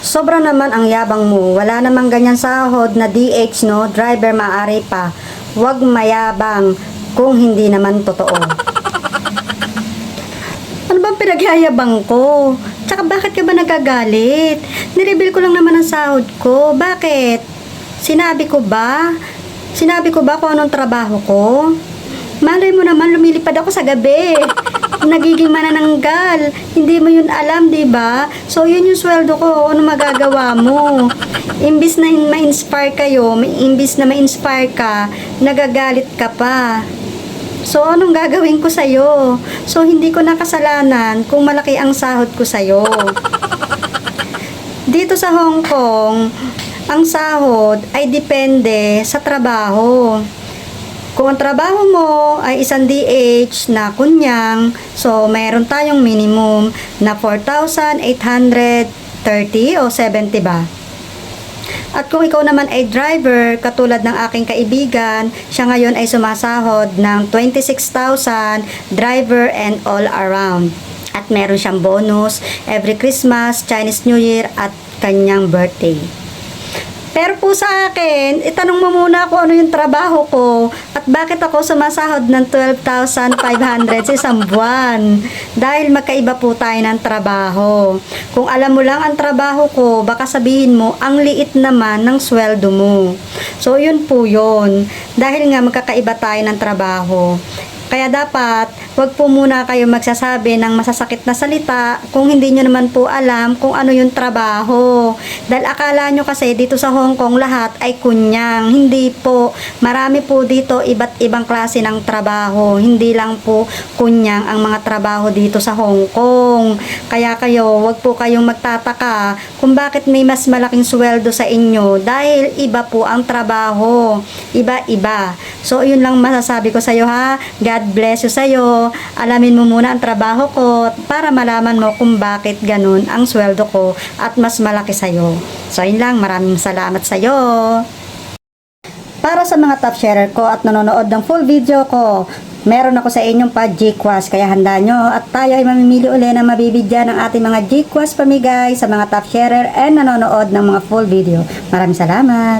Sobra naman ang yabang mo. Wala namang ganyan sahod na DH, no? Driver maaari pa. Huwag mayabang kung hindi naman totoo. Ano bang pinagyayabang ko? Tsaka bakit ka ba nagagalit? Nireveal ko lang naman ang sahod ko. Bakit? Sinabi ko ba? Sinabi ko ba kung anong trabaho ko? Malay mo naman, lumilipad ako sa gabi. Nagiging manananggal. Hindi mo yun alam, di ba? So, yun yung sweldo ko. Ano magagawa mo? Imbis na ma-inspire kayo, imbis na ma-inspire ka, nagagalit ka pa. So, anong gagawin ko sa'yo? So, hindi ko nakasalanan kung malaki ang sahod ko sa'yo. Dito sa Hong Kong, ang sahod ay depende sa trabaho. Kung ang trabaho mo ay isang DH na kunyang, so mayroon tayong minimum na 4,830 o 70 ba? At kung ikaw naman ay driver, katulad ng aking kaibigan, siya ngayon ay sumasahod ng 26,000 driver and all around. At meron siyang bonus every Christmas, Chinese New Year at kanyang birthday. Pero po sa akin, itanong mo muna kung ano yung trabaho ko at bakit ako sumasahod ng 12,500 sa isang buwan. Dahil magkaiba po tayo ng trabaho. Kung alam mo lang ang trabaho ko, baka sabihin mo, ang liit naman ng sweldo mo. So, yun po yun. Dahil nga magkakaiba tayo ng trabaho. Kaya dapat, wag po muna kayo magsasabi ng masasakit na salita kung hindi nyo naman po alam kung ano yung trabaho. Dahil akala nyo kasi dito sa Hong Kong lahat ay kunyang. Hindi po. Marami po dito iba't ibang klase ng trabaho. Hindi lang po kunyang ang mga trabaho dito sa Hong Kong. Kaya kayo, wag po kayong magtataka kung bakit may mas malaking sweldo sa inyo dahil iba po ang trabaho. Iba-iba. So, yun lang masasabi ko sa iyo ha. God bless you sa iyo. Alamin mo muna ang trabaho ko para malaman mo kung bakit ganun ang sweldo ko at mas malaki sa iyo. So, yun lang. Maraming salamat sa iyo. Para sa mga top sharer ko at nanonood ng full video ko, meron ako sa inyong pa G-Quas kaya handa nyo at tayo ay mamimili uli ng mabibigyan ng ating mga G-Quas pamigay sa mga top sharer and nanonood ng mga full video. Maraming salamat!